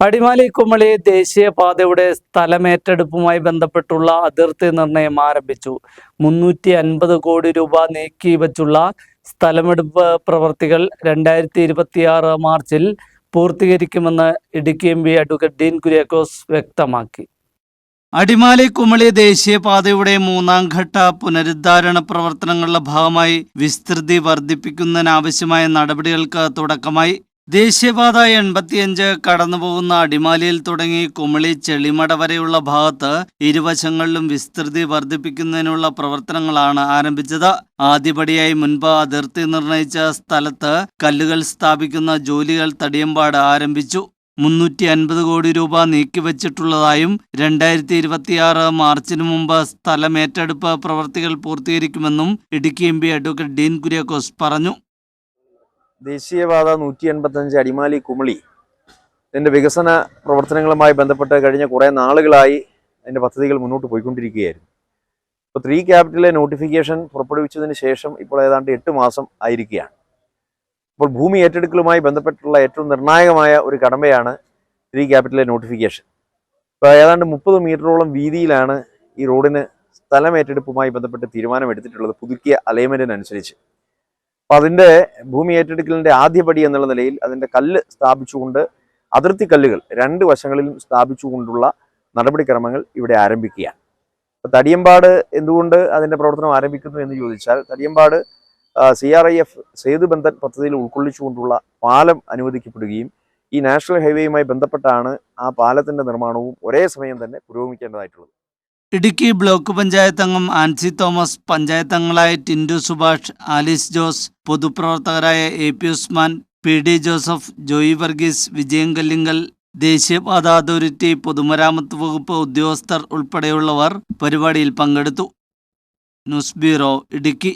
അടിമാലി കുമളി ദേശീയപാതയുടെ സ്ഥലമേറ്റെടുപ്പുമായി ബന്ധപ്പെട്ടുള്ള അതിർത്തി നിർണയം ആരംഭിച്ചു. മുന്നൂറ്റി അൻപത് കോടി രൂപ നീക്കി വച്ചുള്ള സ്ഥലമെടുപ്പ് പ്രവർത്തികൾ രണ്ടായിരത്തി ഇരുപത്തിയാറ് മാർച്ചിൽ പൂർത്തീകരിക്കുമെന്ന് Idukki M P advocate Dean Kuriakose വ്യക്തമാക്കി. അടിമാലി കുമളി ദേശീയപാതയുടെ മൂന്നാം ഘട്ട പുനരുദ്ധാരണ പ്രവർത്തനങ്ങളുടെ ഭാഗമായി വിസ്തൃതി വർദ്ധിപ്പിക്കുന്നതിനാവശ്യമായ നടപടികൾക്ക് തുടക്കമായി ദേശീയപാത എൺപത്തിയഞ്ച് കടന്നുപോകുന്ന അടിമാലിയിൽ തുടങ്ങി കുമളി ചെളിമട വരെയുള്ള ഭാഗത്ത് ഇരുവശങ്ങളിലും വിസ്തൃതി വർദ്ധിപ്പിക്കുന്നതിനുള്ള പ്രവർത്തനങ്ങളാണ് ആരംഭിച്ചത്. ആദ്യപടിയായി മുൻപ് അതിർത്തി നിർണയിച്ച സ്ഥലത്ത് കല്ലുകൾ സ്ഥാപിക്കുന്ന ജോലികൾ തടിയമ്പാട് ആരംഭിച്ചു. മുന്നൂറ്റി അൻപത് കോടി രൂപ നീക്കിവച്ചിട്ടുള്ളതായും രണ്ടായിരത്തി ഇരുപത്തിയാറ് മാർച്ചിന് മുമ്പ് സ്ഥലമേറ്റെടുപ്പ് പ്രവർത്തികൾ പൂർത്തീകരിക്കുമെന്നും Idukki M P advocate Dean Kuriakose പറഞ്ഞു. ദേശീയപാത നൂറ്റി എൺപത്തഞ്ച് അടിമാലി കുമളി. ഇതിന്റെ വികസന പ്രവർത്തനങ്ങളുമായി ബന്ധപ്പെട്ട് കഴിഞ്ഞ കുറേ നാളുകളായി അതിന്റെ പദ്ധതികൾ മുന്നോട്ട് പോയിക്കൊണ്ടിരിക്കുകയായിരുന്നു. ഇപ്പോൾ ത്രീ ക്യാപിറ്റലിലെ നോട്ടിഫിക്കേഷൻ പുറപ്പെടുവിച്ചതിന് ശേഷം ഇപ്പോൾ ഏതാണ്ട് എട്ട് മാസം ആയിരിക്കുകയാണ്. ഇപ്പോൾ ഭൂമി ഏറ്റെടുക്കലുമായി ബന്ധപ്പെട്ടുള്ള ഏറ്റവും നിർണായകമായ ഒരു കടമ്പയാണ് ത്രീ ക്യാപിറ്റലിലെ നോട്ടിഫിക്കേഷൻ ഇപ്പോൾ ഏതാണ്ട് മുപ്പത് മീറ്ററോളം വീതിയിലാണ് ഈ റോഡിന് സ്ഥലം ഏറ്റെടുപ്പുമായി ബന്ധപ്പെട്ട് തീരുമാനമെടുത്തിട്ടുള്ളത്. പുതുക്കിയ അലൈൻമെന്റിനനുസരിച്ച് അപ്പം അതിന്റെ ഭൂമി ഏറ്റെടുക്കലിന്റെ ആദ്യപടി എന്നുള്ള നിലയിൽ അതിന്റെ കല്ല് സ്ഥാപിച്ചുകൊണ്ട് അതിർത്തി കല്ലുകൾ രണ്ട് വശങ്ങളിലും സ്ഥാപിച്ചുകൊണ്ടുള്ള നടപടിക്രമങ്ങൾ ഇവിടെ ആരംഭിക്കുകയാണ്. അപ്പോൾ തടിയമ്പാട് എന്തുകൊണ്ട് അതിന്റെ പ്രവർത്തനം ആരംഭിക്കുന്നു എന്ന് ചോദിച്ചാൽ Thadiyampad C R I F Sethubandhan പദ്ധതിയിൽ ഉൾക്കൊള്ളിച്ചുകൊണ്ടുള്ള പാലം അനുവദിക്കപ്പെടുകയും ഈ നാഷണൽ ഹൈവേയുമായി ബന്ധപ്പെട്ടാണ് ആ പാലത്തിന്റെ നിർമ്മാണവും ഒരേ സമയം തന്നെ പുരോഗമിക്കേണ്ടതായിട്ടുള്ളത്. ഇടുക്കി ബ്ലോക്ക് പഞ്ചായത്ത് അംഗം ആൻസി തോമസ് പഞ്ചായത്ത് അംഗങ്ങളായ Tindu Subhash Alice Jose പൊതുപ്രവർത്തകരായ A P Usman P D Joseph Joy Varghese Vijayan Kallingal ദേശീയപാത അതോറിറ്റി പൊതുമരാമത്ത് വകുപ്പ് ഉദ്യോഗസ്ഥർ ഉൾപ്പെടെയുള്ളവർ പരിപാടിയിൽ പങ്കെടുത്തു. News bureau Idukki.